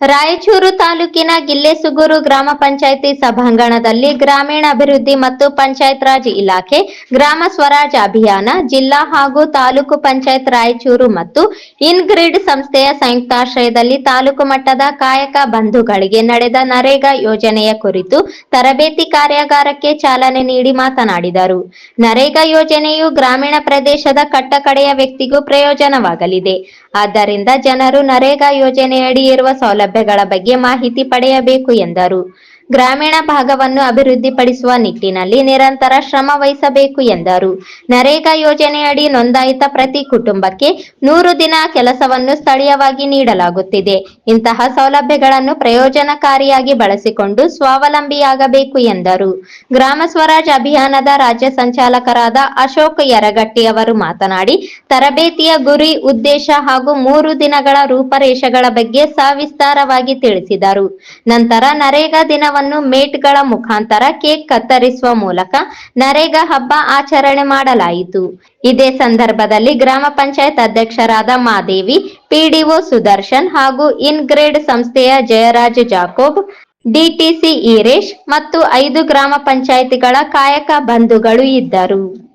ರಾಯಚೂರು ತಾಲೂಕಿನ ಗಿಲ್ಲೆಸುಗೂರು ಗ್ರಾಮ ಪಂಚಾಯಿತಿ ಸಭಾಂಗಣದಲ್ಲಿ ಗ್ರಾಮೀಣಾಭಿವೃದ್ಧಿ ಮತ್ತು ಪಂಚಾಯತ್ ರಾಜ್ ಇಲಾಖೆ, ಗ್ರಾಮ ಸ್ವರಾಜ್ ಅಭಿಯಾನ, ಜಿಲ್ಲಾ ಹಾಗೂ ತಾಲೂಕು ಪಂಚಾಯತ್ ರಾಯಚೂರು ಮತ್ತು ಇನ್ಗ್ರಿಡ್ ಸಂಸ್ಥೆಯ ಸಂಯುಕ್ತಾಶ್ರಯದಲ್ಲಿ ತಾಲೂಕು ಮಟ್ಟದ ಕಾಯಕ ಬಂಧುಗಳಿಗೆ ನಡೆದ ನರೇಗಾ ಯೋಜನೆಯ ಕುರಿತು ತರಬೇತಿ ಕಾರ್ಯಾಗಾರಕ್ಕೆ ಚಾಲನೆ ನೀಡಿ ಮಾತನಾಡಿದರು. ನರೇಗಾ ಯೋಜನೆಯು ಗ್ರಾಮೀಣ ಪ್ರದೇಶದ ಕಟ್ಟಕಡೆಯ ವ್ಯಕ್ತಿಗೂ ಪ್ರಯೋಜನವಾಗಲಿದೆ. ಆದ್ದರಿಂದ ಜನರು ನರೇಗಾ ಯೋಜನೆಯಡಿ ಇರುವ ಸೌಲಭ್ಯಗಳ ಬಗ್ಗೆ ಮಾಹಿತಿ ಪಡೆಯಬೇಕು ಎಂದರು. ಗ್ರಾಮೀಣ ಭಾಗವನ್ನು ಅಭಿವೃದ್ಧಿಪಡಿಸುವ ನಿಟ್ಟಿನಲ್ಲಿ ನಿರಂತರ ಶ್ರಮ ವಹಿಸಬೇಕು ಎಂದರು. ನರೇಗಾ ಯೋಜನೆಯಡಿ ನೋಂದಾಯಿತ ಪ್ರತಿ ಕುಟುಂಬಕ್ಕೆ ನೂರು ದಿನ ಕೆಲಸವನ್ನು ಸ್ಥಳೀಯವಾಗಿ ನೀಡಲಾಗುತ್ತಿದೆ. ಇಂತಹ ಸೌಲಭ್ಯಗಳನ್ನು ಪ್ರಯೋಜನಕಾರಿಯಾಗಿ ಬಳಸಿಕೊಂಡು ಸ್ವಾವಲಂಬಿಯಾಗಬೇಕು ಎಂದರು. ಗ್ರಾಮ ಸ್ವರಾಜ್ ಅಭಿಯಾನದ ರಾಜ್ಯ ಸಂಚಾಲಕರಾದ ಅಶೋಕ್ ಯರಗಟ್ಟಿ ಅವರು ಮಾತನಾಡಿ, ತರಬೇತಿಯ ಗುರಿ, ಉದ್ದೇಶ ಹಾಗೂ ಮೂರು ದಿನಗಳ ರೂಪರೇಷೆಗಳ ಬಗ್ಗೆ ಸವಿಸ್ತಾರವಾಗಿ ತಿಳಿಸಿದರು. ನಂತರ ನರೇಗಾ ದಿನವನ್ನು ಮೇಟ್ಗಳ ಮುಖಾಂತರ ಕೇಕ್ ಕತ್ತರಿಸುವ ಮೂಲಕ ನರೇಗಾ ಹಬ್ಬ ಆಚರಣೆ ಮಾಡಲಾಯಿತು. ಇದೇ ಸಂದರ್ಭದಲ್ಲಿ ಗ್ರಾಮ ಪಂಚಾಯತ್ ಅಧ್ಯಕ್ಷರಾದ ಮಾದೇವಿ, ಪಿಡಿಒ ಸುದರ್ಶನ್ ಹಾಗೂ ಇನ್ಗ್ರೇಡ್ ಸಂಸ್ಥೆಯ ಜಯರಾಜ್ ಜಾಕೋಬ್, ಡಿಟಿಸಿ ಈರೇಶ್ ಮತ್ತು ಐದು ಗ್ರಾಮ ಪಂಚಾಯಿತಿಗಳ ಕಾಯಕ ಬಂಧುಗಳು ಇದ್ದರು.